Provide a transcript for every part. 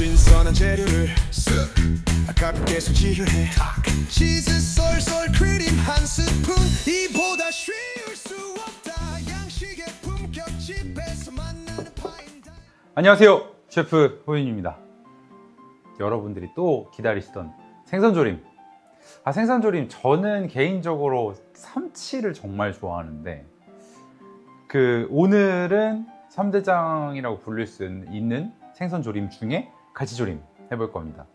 신선한 재료를 아깝게 손질해. 치즈 쏠쏠 크림 한 스푼. 이보다 쉬울 수 없다. 양식의 품격 집에서 만나는 파인 안녕하세요. 셰프 호윤입니다. 여러분들이 또 기다리시던 생선조림. 아 생선조림 저는 개인적으로 삼치를 정말 좋아하는데 그 오늘은 3대장이라고 부를 수 있는 생선조림 중에 갈치조림 해볼 겁니다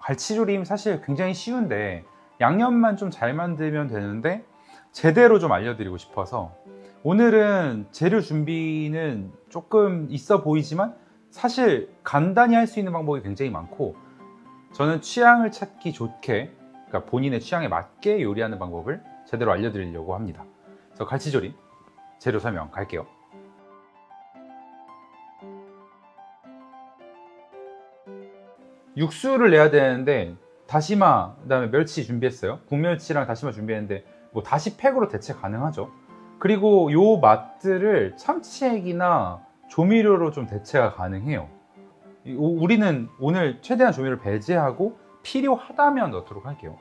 갈치조림 사실 굉장히 쉬운데 양념만 좀 잘 만들면 되는데 제대로 좀 알려드리고 싶어서 오늘은 재료 준비는 조금 있어 보이지만 사실 간단히 할 수 있는 방법이 굉장히 많고 저는 취향을 찾기 좋게 그러니까 본인의 취향에 맞게 요리하는 방법을 제대로 알려드리려고 합니다. 그래서 갈치조림 재료 설명 갈게요. 육수를 내야 되는데 다시마 그다음에 멸치 준비했어요. 국멸치랑 다시마 준비했는데 뭐 다시 팩으로 대체 가능하죠. 그리고 요 맛들을 참치액이나 조미료로 좀 대체가 가능해요. 우리는 오늘 최대한 조미료를 배제하고 필요하다면 넣도록 할게요.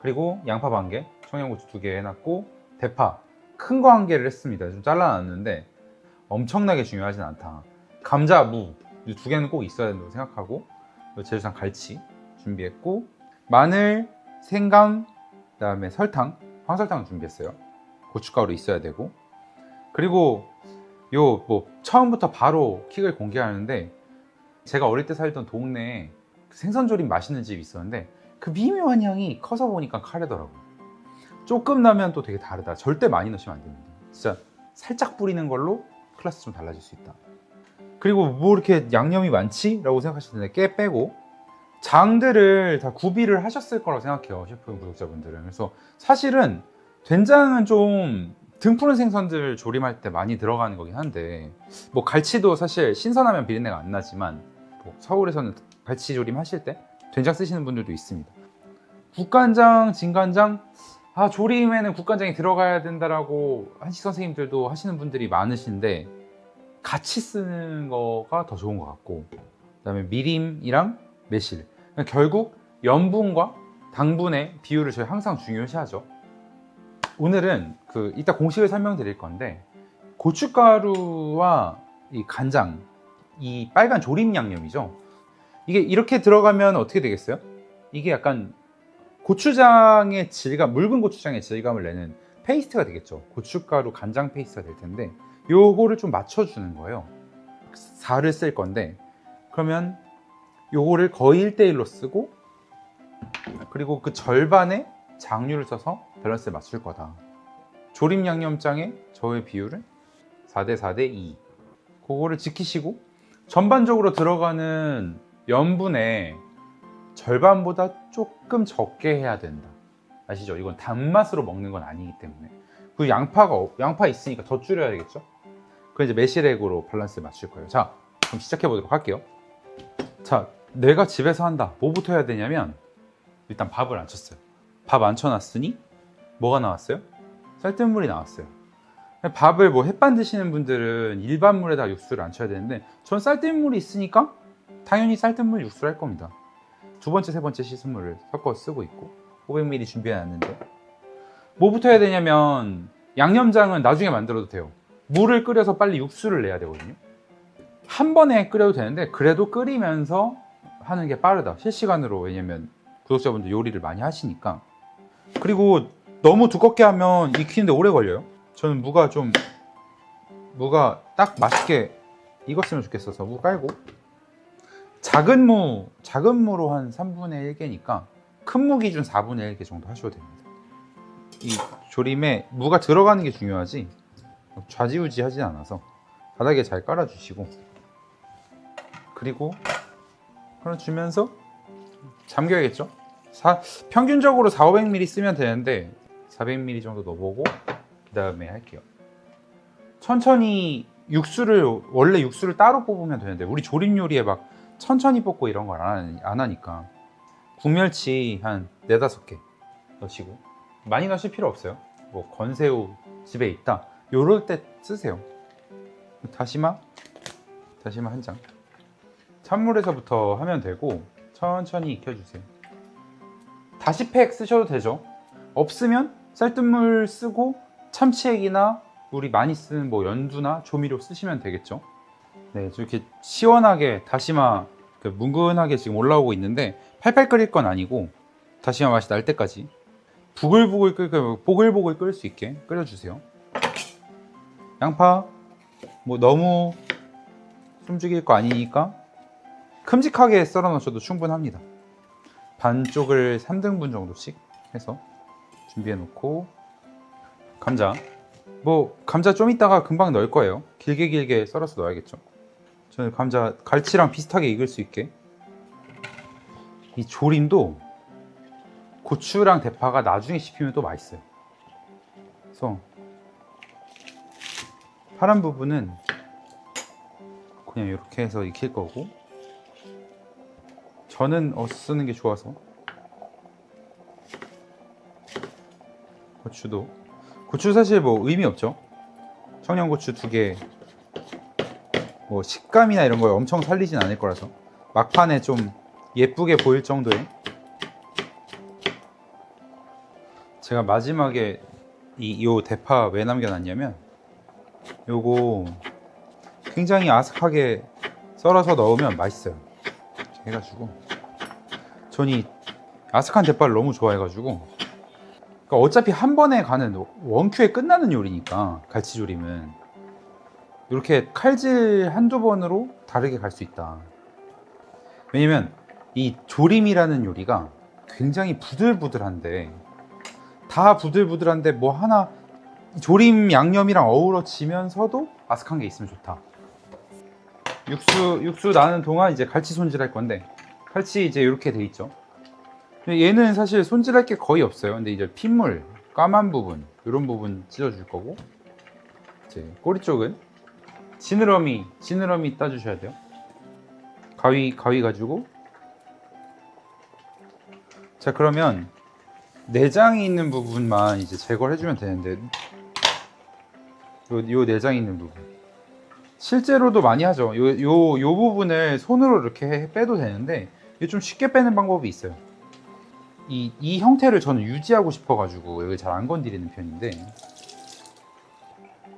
그리고 양파 반 개, 청양고추 두 개 해놨고 대파 큰 거 한 개를 했습니다. 좀 잘라놨는데 엄청나게 중요하진 않다. 감자, 무이두 개는 꼭 있어야 된다고 생각하고 제주산 갈치 준비했고 마늘, 생강, 그다음에 설탕, 황설탕 준비했어요. 고춧가루 있어야 되고 그리고 요 뭐 처음부터 바로 킥을 공개하는데 제가 어릴 때 살던 동네에 그 생선조림 맛있는 집이 있었는데 그 미묘한 향이 커서 보니까 카레더라고요. 조금 나면 또 되게 다르다. 절대 많이 넣으시면 안 됩니다. 진짜 살짝 뿌리는 걸로 클래스 좀 달라질 수 있다. 그리고 뭐 이렇게 양념이 많지? 라고 생각하실 텐데 깨 빼고 장들을 다 구비를 하셨을 거라고 생각해요. 셰프 구독자분들은. 그래서 사실은 된장은 좀 등푸른 생선들 조림할 때 많이 들어가는 거긴 한데 뭐 갈치도 사실 신선하면 비린내가 안 나지만 뭐 서울에서는 갈치 조림 하실 때 된장 쓰시는 분들도 있습니다. 국간장, 진간장 아 조림에는 국간장이 들어가야 된다라고 한식 선생님들도 하시는 분들이 많으신데 같이 쓰는 거가 더 좋은 것 같고 그다음에 미림이랑 매실 그러니까 결국 염분과 당분의 비율을 저희 항상 중요시하죠. 오늘은 그 이따 공식을 설명드릴 건데 고춧가루와 이 간장 이 빨간 조림 양념이죠. 이게 이렇게 들어가면 어떻게 되겠어요? 이게 약간 고추장의 질감, 묽은 고추장의 질감을 내는 페이스트가 되겠죠. 고춧가루 간장 페이스트가 될 텐데 요거를 좀 맞춰주는 거예요. 4를 쓸 건데 그러면 요거를 거의 1대1로 쓰고 그리고 그 절반의 장류를 써서 밸런스를 맞출 거다. 조림 양념장의 저의 비율은 4대 4대 2. 그거를 지키시고 전반적으로 들어가는 염분의 절반보다 조금 적게 해야 된다. 아시죠? 이건 단맛으로 먹는 건 아니기 때문에. 그 양파가 없- 양파 있으니까 더 줄여야 되겠죠? 그 이제 매실액으로 밸런스를 맞출 거예요. 자, 그럼 시작해 보도록 할게요. 자, 내가 집에서 한다. 뭐부터 해야 되냐면 일단 밥을 안 쳤어요. 밥 안 쳐놨으니 뭐가 나왔어요? 쌀뜨물이 나왔어요. 밥을 뭐 햇반 드시는 분들은 일반 물에다 육수를 안 쳐야 되는데 전 쌀뜨물이 있으니까 당연히 쌀뜨물 육수를 할 겁니다. 두 번째, 세 번째 씻은 물을 섞어 쓰고 있고 500ml 준비해 놨는데 뭐부터 해야 되냐면 양념장은 나중에 만들어도 돼요. 물을 끓여서 빨리 육수를 내야 되거든요. 한 번에 끓여도 되는데 그래도 끓이면서 하는 게 빠르다. 실시간으로 왜냐면 구독자분들 요리를 많이 하시니까 그리고 너무 두껍게 하면 익히는데 오래 걸려요. 저는 무가 좀 무가 딱 맛있게 익었으면 좋겠어서 무 깔고 작은 무 작은 무로 한 3분의 1개니까 큰 무 기준 4분의 1개 정도 하셔도 됩니다. 이 조림에 무가 들어가는 게 중요하지 좌지우지 하지 않아서 바닥에 잘 깔아주시고 그리고 깔아주면서 잠겨야겠죠? 사- 평균적으로 4, 500ml 쓰면 되는데 400ml 정도 넣어보고 그 다음에 할게요. 천천히 육수를 원래 육수를 따로 뽑으면 되는데 우리 조림 요리에 막 천천히 뽑고 이런 걸안 안 하니까 국멸치 한 네다섯 개 넣으시고 많이 넣으실 필요 없어요. 뭐 건새우 집에 있다 요럴 때 쓰세요. 다시마 다시마 한 장. 찬물에서부터 하면 되고 천천히 익혀주세요. 다시팩 쓰셔도 되죠. 없으면 쌀뜨물 쓰고 참치액이나 우리 많이 쓰는 뭐 연두나 조미료 쓰시면 되겠죠. 네, 이렇게 시원하게 다시마 그 뭉근하게 지금 올라오고 있는데 팔팔 끓일 건 아니고 다시마 맛이 날 때까지 부글부글 끓 그, 보글보글 끓일 수 있게 끓여주세요. 양파 뭐 너무 숨죽일 거 아니니까 큼직하게 썰어 놓으셔도 충분합니다. 반쪽을 3등분 정도씩 해서 준비해 놓고 감자 뭐 감자 좀 이따가 금방 넣을 거예요. 길게 길게 썰어서 넣어야겠죠. 저는 감자 갈치랑 비슷하게 익을 수 있게 이 조림도 고추랑 대파가 나중에 씹히면 또 맛있어요. 그래서 파란 부분은 그냥 이렇게 해서 익힐 거고 저는 어 쓰는 게 좋아서. 고추도. 고추 사실 뭐 의미 없죠? 청양고추 두개. 뭐 식감이나 이런 걸 엄청 살리진 않을 거라서. 막판에 좀 예쁘게 보일 정도의. 제가 마지막에 이 요 대파 왜 남겨놨냐면 요거 굉장히 아삭하게 썰어서 넣으면 맛있어요. 해가지고. 전이 아삭한 대파를 너무 좋아해가지고. 그러니까 어차피 한 번에 가는 원큐에 끝나는 요리니까 갈치조림은. 이렇게 칼질 한두 번으로 다르게 갈 수 있다. 왜냐면 이 조림이라는 요리가 굉장히 부들부들한데 다 부들부들한데 뭐 하나 조림 양념이랑 어우러지면서도 아삭한 게 있으면 좋다 육수 육수 나는 동안 이제 갈치 손질할 건데 갈치 이제 이렇게 돼 있죠. 얘는 사실 손질할 게 거의 없어요. 근데 이제 핏물, 까만 부분 이런 부분 찢어줄 거고 이제 꼬리 쪽은 지느러미 지느러미 따주셔야 돼요. 가위 가위 가지고 자 그러면 내장이 있는 부분만 이제 제거를 해주면 되는데 요, 요 내장 있는 부분 실제로도 많이 하죠. 요, 요, 요 부분을 손으로 이렇게 해- 빼도 되는데, 이게 좀 쉽게 빼는 방법이 있어요. 이, 이 형태를 저는 유지하고 싶어가지고, 여기 잘 안 건드리는 편인데,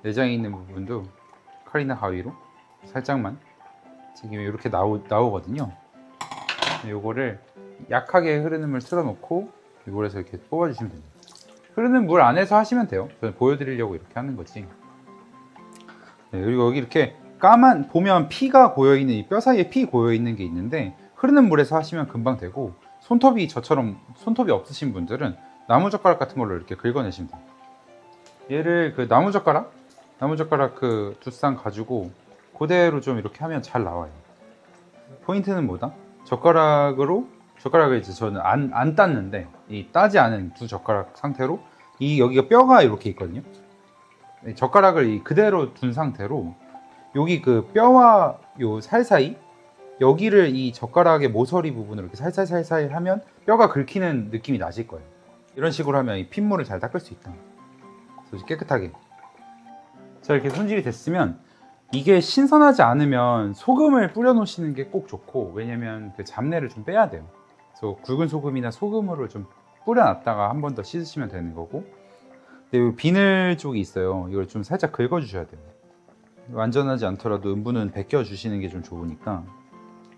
내장에 있는 부분도 칼이나 가위로 살짝만 지금 이렇게 나오, 나오거든요. 요거를 약하게 흐르는 물 틀어놓고, 이걸에서 이렇게 뽑아주시면 됩니다. 흐르는 물 안에서 하시면 돼요. 저는 보여드리려고 이렇게 하는 거지. 네, 그리고 여기 이렇게 까만 보면 피가 고여 있는 이 뼈 사이에 피 고여 있는 게 있는데 흐르는 물에서 하시면 금방 되고 손톱이 저처럼 손톱이 없으신 분들은 나무 젓가락 같은 걸로 이렇게 긁어내시면 돼요. 얘를 그 나무 젓가락 나무 젓가락 그 두 쌍 가지고 그대로 좀 이렇게 하면 잘 나와요. 포인트는 뭐다? 젓가락으로 젓가락을 이제 저는 안, 안 땄는데 이 따지 않은 두 젓가락 상태로 이 여기가 뼈가 이렇게 있거든요. 이 젓가락을 이 그대로 둔 상태로 여기 그 뼈와 요 살 사이 여기를 이 젓가락의 모서리 부분으로 이렇게 살살살살 하면 뼈가 긁히는 느낌이 나실 거예요. 이런 식으로 하면 이 핏물을 잘 닦을 수 있다. 그래서 깨끗하게. 자 이렇게 손질이 됐으면 이게 신선하지 않으면 소금을 뿌려 놓으시는 게 꼭 좋고 왜냐면 그 잡내를 좀 빼야 돼요. 그래서 굵은 소금이나 소금으로 좀 뿌려놨다가 한 번 더 씻으시면 되는 거고 근데 이 비늘 쪽이 있어요. 이걸 좀 살짝 긁어주셔야 돼요. 완전하지 않더라도 음부는 벗겨주시는 게 좀 좋으니까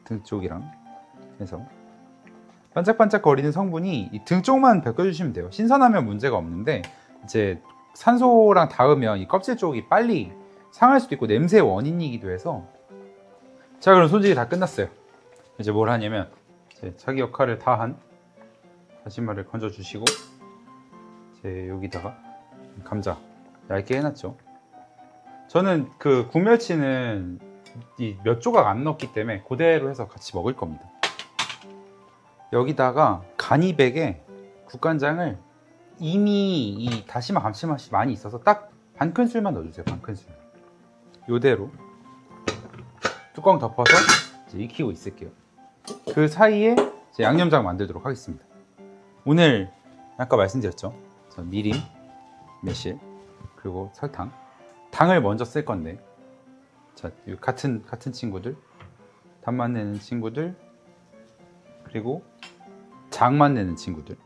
등 쪽이랑 해서 반짝반짝 거리는 성분이 이등 쪽만 벗겨주시면 돼요. 신선하면 문제가 없는데 이제 산소랑 닿으면 이 껍질 쪽이 빨리 상할 수도 있고 냄새 원인이기도 해서 자 그럼 손질이 다 끝났어요. 이제 뭘 하냐면 이제 자기 역할을 다 한 다시마를 건져 주시고 이제 여기다가 감자 얇게 해놨죠. 저는 그 국멸치는 이 몇 조각 안 넣었기 때문에 그대로 해서 같이 먹을 겁니다. 여기다가 간이백에 국간장을 이미 이 다시마 감칠맛이 많이 있어서 딱 반 큰술만 넣어주세요. 반 큰술. 요대로 뚜껑 덮어서 익히고 있을게요. 그 사이에 양념장 만들도록 하겠습니다. 오늘 아까 말씀드렸죠. 저 미림, 매실, 그리고 설탕. 당을 먼저 쓸 건데, 자이 같은 같은 친구들. 단맛 내는 친구들. 그리고 장맛 내는 친구들.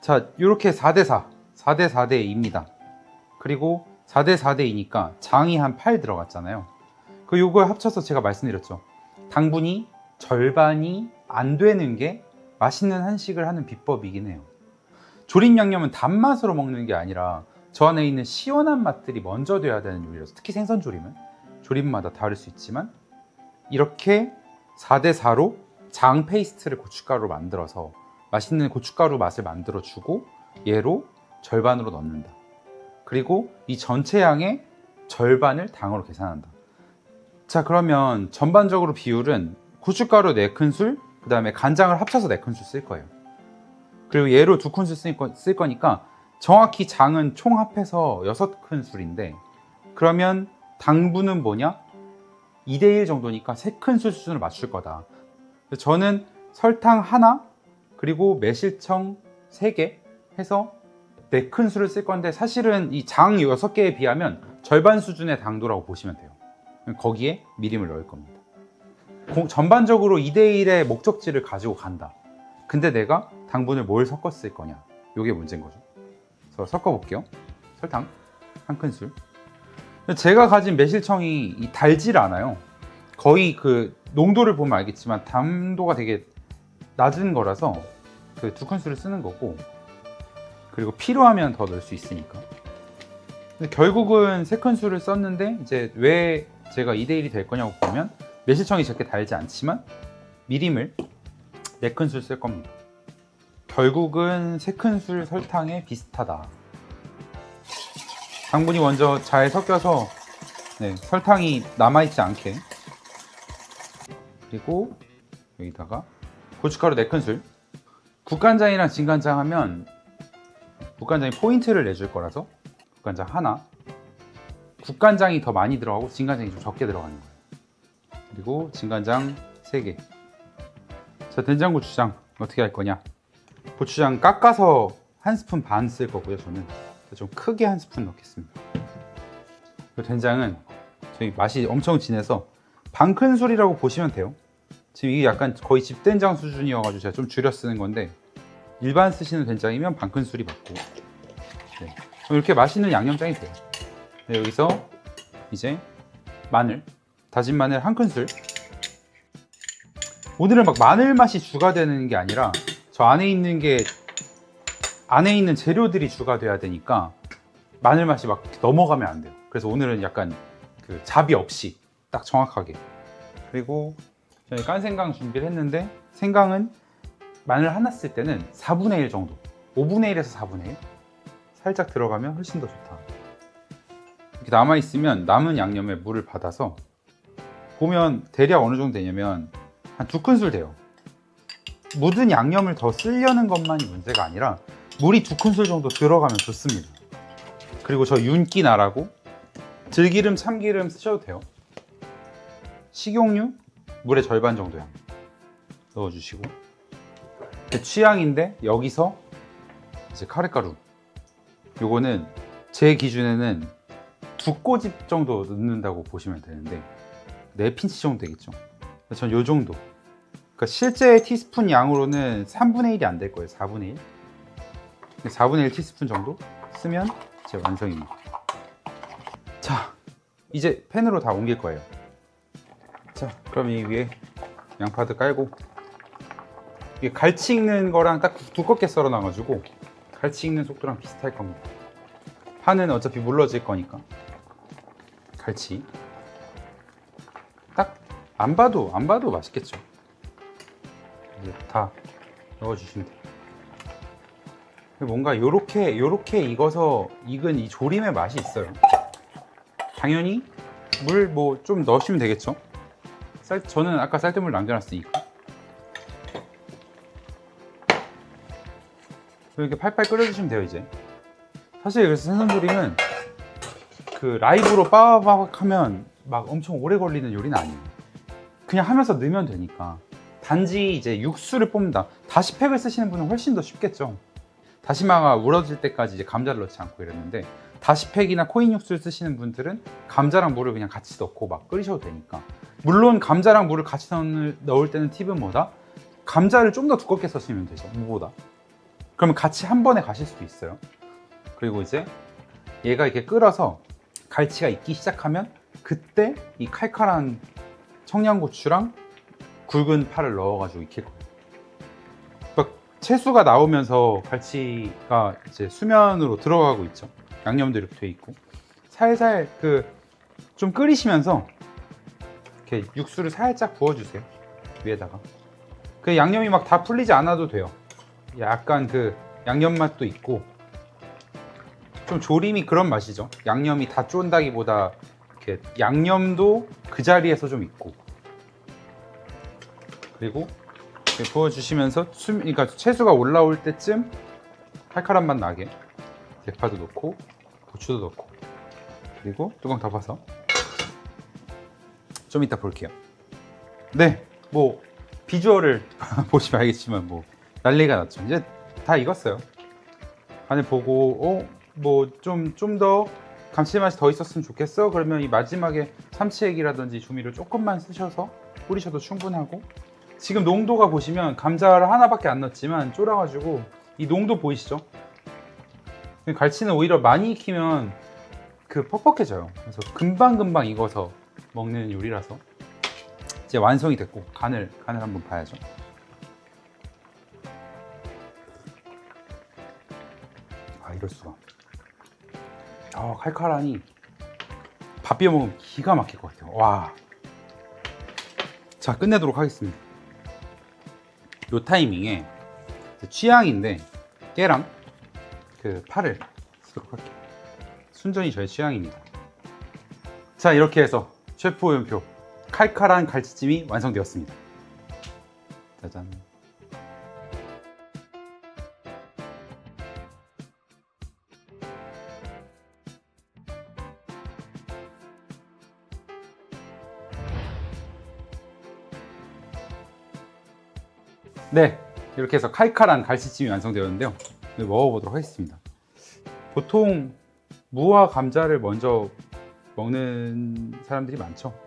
자 이렇게 4대4 4대 4대 2입니다. 그리고 4대 4대 2니까 장이 한 8 들어갔잖아요. 그 요걸 합쳐서 제가 말씀드렸죠. 당분이 절반이 안 되는 게 맛있는 한식을 하는 비법이긴 해요 조림 양념은 단맛으로 먹는 게 아니라 저 안에 있는 시원한 맛들이 먼저 돼야 되는 요리라서 특히 생선 조림은 조림마다 다를 수 있지만 이렇게 4대 4로 장 페이스트를 고춧가루로 만들어서 맛있는 고춧가루 맛을 만들어 주고 얘로 절반으로 넣는다. 그리고 이 전체 양의 절반을 당으로 계산한다. 자, 그러면 전반적으로 비율은 고춧가루 4큰술, 그 다음에 간장을 합쳐서 4큰술 쓸 거예요. 그리고 얘로 2큰술 쓸, 거, 쓸 거니까 정확히 장은 총 합해서 6큰술인데 그러면 당분은 뭐냐? 2대1 정도니까 3큰술 수준을 맞출 거다. 저는 설탕 하나, 그리고 매실청 3개 해서 4큰술을 쓸 건데 사실은 이 장 6개에 비하면 절반 수준의 당도라고 보시면 돼요. 거기에 미림을 넣을 겁니다. 공- 전반적으로 2대1의 목적지를 가지고 간다. 근데 내가 당분을 뭘 섞었을 거냐? 이게 문제인 거죠. 그래서 섞어볼게요. 설탕 한 큰술. 제가 가진 매실청이 이 달질 않아요. 거의 그 농도를 보면 알겠지만 담도가 되게 낮은 거라서 그 두 큰술을 쓰는 거고 그리고 필요하면 더 넣을 수 있으니까. 근데 결국은 세 큰술을 썼는데 이제 왜 제가 2대1이 될 거냐고 보면 매실청이 저렇게 달지 않지만 미림을 네 큰술 쓸 겁니다. 결국은 세 큰술 설탕에 비슷하다. 당분이 먼저 잘 섞여서 네, 설탕이 남아있지 않게. 그리고 여기다가 고춧가루 4큰술. 국간장이랑 진간장 하면 국간장이 포인트를 내줄 거라서 국간장 하나. 국간장이 더 많이 들어가고 진간장이 좀 적게 들어가는 거예요. 그리고 진간장 3개. 자 된장 고추장 어떻게 할 거냐 고추장 깎아서 한 스푼 반 쓸 거고요 저는. 좀 크게 한 스푼 넣겠습니다. 그 된장은 저희 맛이 엄청 진해서 반 큰술이라고 보시면 돼요. 지금 이게 약간 거의 집된장 수준이어가지고 제가 좀 줄여 쓰는 건데 일반 쓰시는 된장이면 반 큰술이 맞고. 네. 이렇게 맛있는 양념장이 돼요. 네, 여기서 이제 마늘 다진 마늘 한 큰술. 오늘은 막 마늘 맛이 주가 되는 게 아니라 저 안에 있는 게 안에 있는 재료들이 주가 돼야 되니까 마늘 맛이 막 넘어가면 안 돼요. 그래서 오늘은 약간 그 잡이 없이 딱 정확하게. 그리고 저희 깐 생강 준비를 했는데 생강은 마늘 하나 쓸 때는 4분의 1 정도. 5분의 1에서 4분의 1 살짝 들어가면 훨씬 더 좋다. 이렇게 남아있으면 남은 양념에 물을 받아서 보면 대략 어느 정도 되냐면 한 두 큰술 돼요 묻은 양념을 더 쓰려는 것만이 문제가 아니라 물이 두 큰술 정도 들어가면 좋습니다. 그리고 저 윤기 나라고 들기름 참기름 쓰셔도 돼요. 식용유 물의 절반 정도 양 넣어주시고. 제 취향인데 여기서 이제 카레가루. 요거는 제 기준에는 두 꼬집 정도 넣는다고 보시면 되는데 네 핀치 정도 되겠죠. 전 요 정도 그러니까 실제 티스푼 양으로는 3분의 1이 안 될 거예요 4분의 1 4분의 1 티스푼 정도 쓰면 제 완성입니다. 자 이제 팬으로 다 옮길 거예요. 자 그럼 이 위에 양파도 깔고. 이게 갈치 익는 거랑 딱 두껍게 썰어 놔가지고 갈치 익는 속도랑 비슷할 겁니다. 파는 어차피 물러질 거니까. 갈치. 딱 안 봐도 안 봐도 맛있겠죠 다 넣어주시면 돼요. 뭔가 요렇게 요렇게 익어서 익은 이 조림의 맛이 있어요. 당연히 물 뭐 좀 넣으시면 되겠죠? 쌀, 저는 아까 쌀뜨물 남겨놨으니까. 이렇게 팔팔 끓여주시면 돼요 이제. 사실 그래서 생선조림은 그 라이브로 빠바박 하면 막 엄청 오래 걸리는 요리는 아니에요. 그냥 하면서 넣으면 되니까 단지 이제 육수를 뽑는다. 다시팩을 쓰시는 분은 훨씬 더 쉽겠죠. 다시마가 우러질 때까지 이제 감자를 넣지 않고 이랬는데 다시팩이나 코인 육수를 쓰시는 분들은 감자랑 물을 그냥 같이 넣고 막 끓이셔도 되니까. 물론 감자랑 물을 같이 넣을, 때는 팁은 뭐다? 감자를 좀 더 두껍게 써시면 되죠 무보다. 그러면 같이 한 번에 가실 수도 있어요. 그리고 이제 얘가 이렇게 끓어서 갈치가 익기 시작하면 그때 이 칼칼한 청양고추랑 굵은 파를 넣어가지고 익힐 거예요 그러니까 채수가 나오면서 갈치가 이제 수면으로 들어가고 있죠. 양념도 이렇게 돼 있고. 살살 그 좀 끓이시면서 이렇게 육수를 살짝 부어주세요. 위에다가. 그 양념이 막 다 풀리지 않아도 돼요. 약간 그 양념 맛도 있고. 좀 조림이 그런 맛이죠. 양념이 다 쫀다기보다 이렇게 양념도 그 자리에서 좀 있고 그리고 부어주시면서 수, 그러니까 채수가 올라올 때쯤 칼칼한 맛 나게 대파도 넣고 고추도 넣고 그리고 뚜껑 덮어서 좀 이따 볼게요. 네, 뭐 비주얼을 보시면 알겠지만 뭐 난리가 났죠. 이제 다 익었어요. 간을 보고 어 뭐 좀 좀 더 감칠맛이 더 있었으면 좋겠어. 그러면 이 마지막에 참치액이라든지 조미료 조금만 쓰셔서 뿌리셔도 충분하고 지금 농도가 보시면 감자를 하나밖에 안 넣었지만 쫄아가지고 이 농도 보이시죠? 갈치는 오히려 많이 익히면 그 퍽퍽해져요. 그래서 금방금방 익어서 먹는 요리라서 이제 완성이 됐고 간을 간을 한번 봐야죠. 아 이럴 수가. 아 칼칼하니 밥 비벼 먹으면 기가 막힐 것 같아요. 와. 자 끝내도록 하겠습니다. 요 타이밍에 취향인데 깨랑 그 파를 쓰도록 할게요. 순전히 저의 취향입니다. 자 이렇게 해서 셰프 오연표 칼칼한 갈치찜이 완성되었습니다. 짜잔. 네, 이렇게 해서 칼칼한 갈치찜이 완성되었는데요. 네, 먹어보도록 하겠습니다. 보통 무와 감자를 먼저 먹는 사람들이 많죠.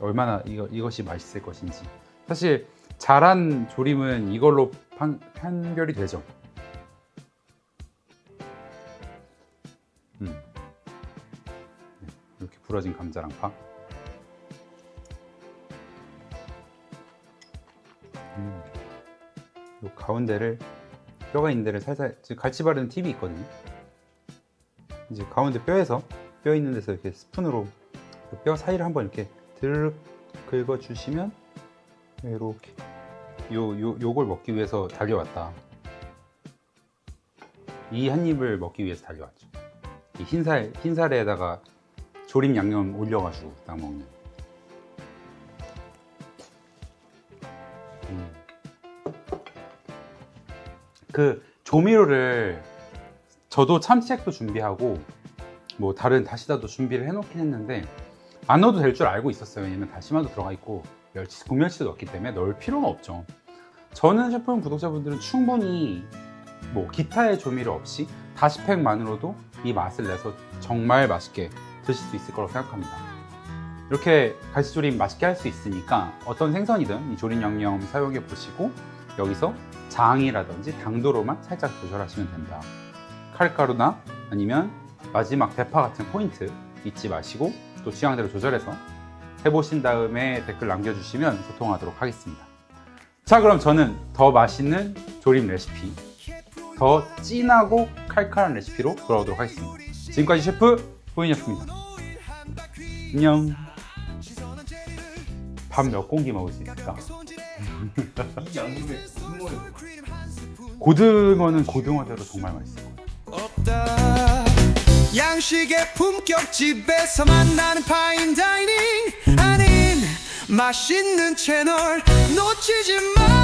얼마나 이거, 이것이 맛있을 것인지. 사실 잘한 조림은 이걸로 판, 판별이 되죠. 음. 네, 이렇게 부러진 감자랑 파. 가운데를 뼈가 있는 데를 살살 지금 갈치 바르는 팁이 있거든요. 이제 가운데 뼈에서 뼈 있는 데서 이렇게 스푼으로 그뼈 사이를 한번 이렇게 드르륵 긁어 주시면 이렇게 요, 요, 요걸 먹기 위해서 달려왔다. 이 한 입을 먹기 위해서 달려왔죠. 이 흰살, 흰살에다가 조림 양념 올려가지고 딱 먹는. 그 조미료를 저도 참치액도 준비하고 뭐 다른 다시다도 준비를 해놓긴 했는데 안 넣어도 될 줄 알고 있었어요. 왜냐면 다시마도 들어가 있고 멸치, 국멸치도 넣기 때문에 넣을 필요는 없죠. 저는 셰프님 구독자분들은 충분히 뭐 기타의 조미료 없이 다시팩만으로도 이 맛을 내서 정말 맛있게 드실 수 있을 거라고 생각합니다. 이렇게 갈치조림 맛있게 할 수 있으니까 어떤 생선이든 이 조림 양념 사용해 보시고 여기서 장이라든지 당도로만 살짝 조절하시면 된다. 칼가루나 아니면 마지막 대파 같은 포인트 잊지 마시고 또 취향대로 조절해서 해보신 다음에 댓글 남겨주시면 소통하도록 하겠습니다. 자, 그럼 저는 더 맛있는 조림 레시피, 더 진하고 칼칼한 레시피로 돌아오도록 하겠습니다. 지금까지 셰프 호인이었습니다. 안녕. 밥 몇 공기 먹을 수 있을까? 이 양념에 국물을 고등어는 고등어대로 정말 맛있어요. 없다. 양식의 품격 집에서 만나는 파인 다이닝. 아닌 맛있는 채널 놓치지 마